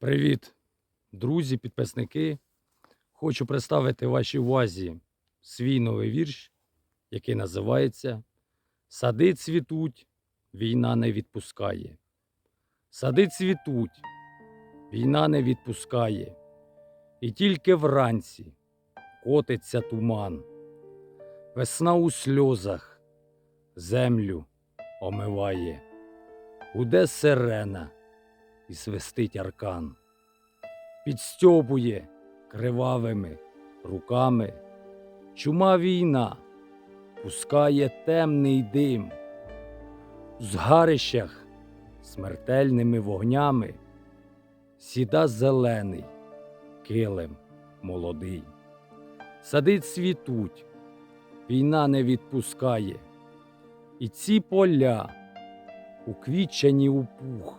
Привіт, друзі, підписники. Хочу представити вашій увазі свій новий вірш, який називається Сади цвітуть, війна не відпускає. Сади цвітуть, війна не відпускає. І тільки вранці котиться туман. Весна у сльозах землю омиває. Гуде сирена і свистить аркан. Підстьобує кривавими руками. Чума війна пускає темний дим. У згарищах смертельними вогнями сіда зелений, килим молодий. Сади цвітуть, війна не відпускає, і ці поля уквічені у пух,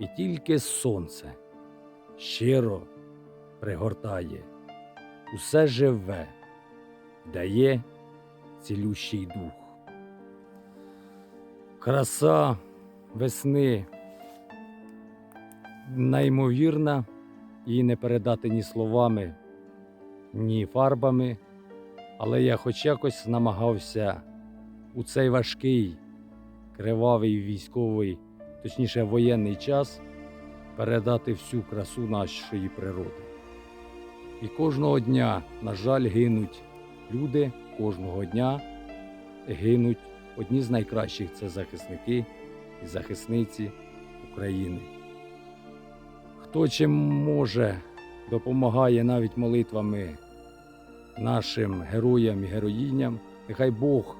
і тільки сонце щиро пригортає, усе живе, дає цілющий дух. Краса весни неймовірна, її не передати ні словами, ні фарбами, але я хоч якось намагався у цей важкий, кривавий військовий, точніше воєнний час передати всю красу нашої природи. І кожного дня, на жаль, гинуть люди, кожного дня гинуть одні з найкращих це захисники і захисниці України. Хто чим може, допомагає навіть молитвами нашим героям і героїням. Нехай Бог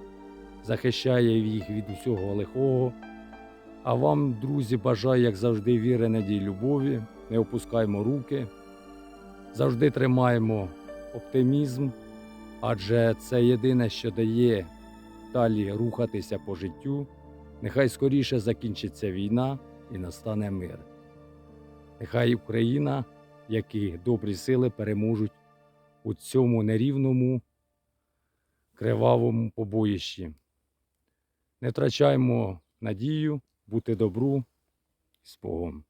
захищає їх від усього лихого. А вам, друзі, бажаю, як завжди, віри, надії, любові. Не опускаймо руки, завжди тримаємо оптимізм, адже це єдине, що дає далі рухатися по життю. Нехай скоріше закінчиться війна і настане мир. Нехай Україна, як і добрі сили, переможуть у цьому нерівному, кривавому побоїщі. Не втрачаймо надію, бути добру з Богом.